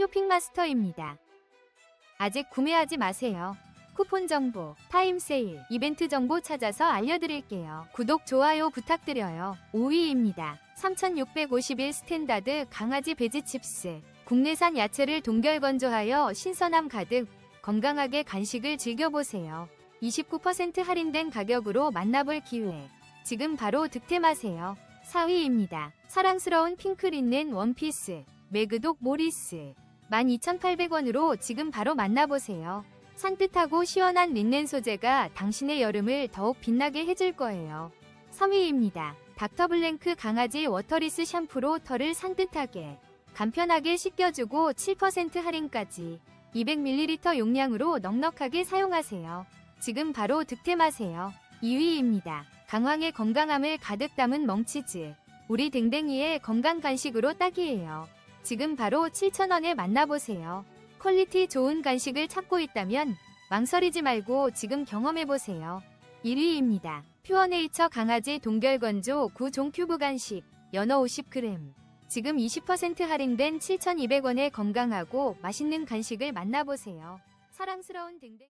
쇼핑마스터입니다. 아직 구매하지 마세요. 쿠폰 정보, 타임 세일, 이벤트 정보 찾아서 알려드릴게요. 구독, 좋아요 부탁드려요. 5위입니다. 3651 스탠다드 강아지 베지 칩스. 국내산 야채를 동결 건조하여 신선함 가득 건강하게 간식을 즐겨보세요. 29% 할인된 가격으로 만나볼 기회. 지금 바로 득템하세요. 4위입니다. 사랑스러운 핑크 린넨 원피스. 매그독 모리스. 12,800원으로 지금 바로 만나보세요. 산뜻하고 시원한 린넨 소재가 당신의 여름을 더욱 빛나게 해줄 거예요. 3위입니다. 닥터블랭크 강아지 워터리스 샴푸로 털을 산뜻하게, 간편하게 씻겨주고 7% 할인까지 200ml 용량으로 넉넉하게 사용하세요. 지금 바로 득템하세요. 2위입니다. 강황의 건강함을 가득 담은 멍치즈. 우리 댕댕이의 건강 간식으로 딱이에요. 지금 바로 7,000원에 만나보세요. 퀄리티 좋은 간식을 찾고 있다면 망설이지 말고 지금 경험해보세요. 1위입니다. 퓨어네이처 강아지 동결건조 9종 큐브 간식 연어 50g 지금 20% 할인된 7,200원의 건강하고 맛있는 간식을 만나보세요. 사랑스러운 댕댕